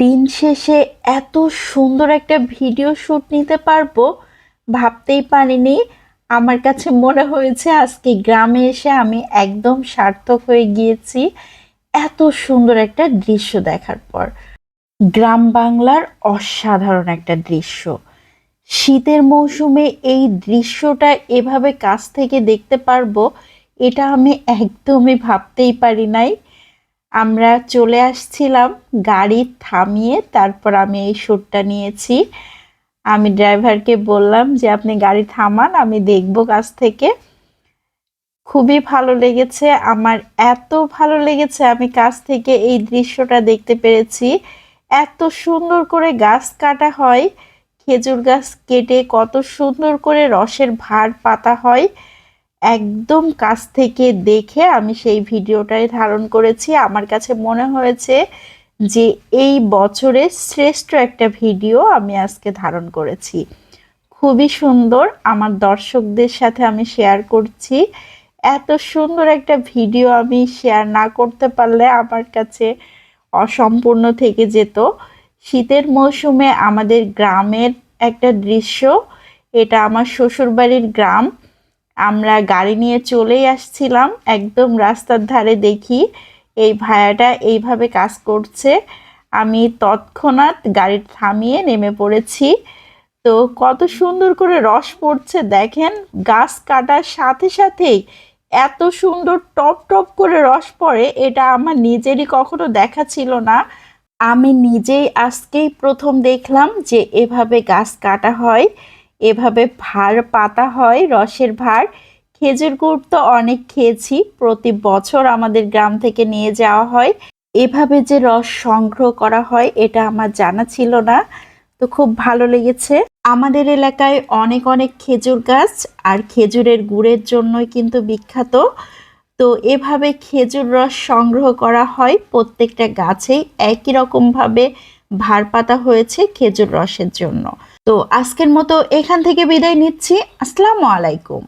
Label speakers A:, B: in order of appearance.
A: দিন শেষে এত সুন্দর একটা ভিডিও শ্যুট নিতে পারব, ভাবতেই পারিনি। আমার কাছে মনে হয়েছে আজকে গ্রামে এসে আমি একদম সার্থক হয়ে গিয়েছি। এত সুন্দর একটা দৃশ্য দেখার পর। গ্রাম বাংলার অসাধারণ একটা দৃশ্য। শীতের মৌসুমে এই দৃশ্যটা এভাবে কাছ থেকে দেখতে পারব, এটা আমি একদমই ভাবতেই পারি নাই। আমরা চলে আসছিলাম গাড়ি থামিয়ে, তারপর আমি এই শ্যুটটা নিয়েছি। আমি ড্রাইভারকে বললাম যে, আপনি গাড়ি থামান, আমি দেখব কাছ থেকে। খুবই ভালো লেগেছে, আমার এত ভালো লেগেছে, আমি কাছ থেকে এই দৃশ্যটা দেখতে পেরেছি। এত সুন্দর করে গাছ কাটা হয়, খেজুর গাছ কেটে কত সুন্দর করে রসের ভার পাতা হয়। একদম কাছ থেকে দেখে আমি সেই ভিডিওটাই ধারণ করেছি। আমার কাছে মনে হয়েছে যে এই বছরের শ্রেষ্ঠ একটা ভিডিও আমি আজকে ধারণ করেছি। খুবই সুন্দর, আমার দর্শকদের সাথে আমি শেয়ার করছি। এত সুন্দর একটা ভিডিও আমি শেয়ার না করতে পারলে আমার কাছে অসম্পূর্ণ থেকে যেত। শীতের মৌসুমে আমাদের গ্রামের একটা দৃশ্য, এটা আমার শ্বশুরবাড়ির গ্রাম। আমরা গাড়ি নিয়ে চলেই আসছিলাম। একদম রাস্তার ধারে দেখি এই ভায়াটা এইভাবে কাজ করছে। আমি তৎক্ষণাৎ গাড়ি থামিয়ে নেমে পড়েছি। তো কত সুন্দর করে রস পড়ছে দেখেন, গাছ কাটার সাথে সাথেই এত সুন্দর টপ টপ করে রস পড়ে, এটা আমার নিজেরই কখনো দেখা ছিল না। আমি নিজেই আজকেই প্রথম দেখলাম যে এভাবে গাছ কাটা হয়। এভাবে ভার পাতা হয়, রসের ভার। খেজুর গুড় তো অনেক খেয়েছি, প্রতি বছর আমাদের গ্রাম থেকে নিয়ে যাওয়া হয়। এভাবে যে রস সংগ্রহ করা হয়, এটা আমার জানা ছিল না। তো খুব ভালো লেগেছে। আমাদের এলাকায় অনেক অনেক খেজুর গাছ, আর খেজুরের গুড়ের জন্যই কিন্তু বিখ্যাত। তো এভাবে খেজুর রস সংগ্রহ করা হয় প্রত্যেকটা গাছেই। একই রকমভাবে ভার পাতা হয়েছে খেজুর রসের জন্য। তো আজকের মতো এখান থেকে বিদায় নিচ্ছি। আসসালামু আলাইকুম।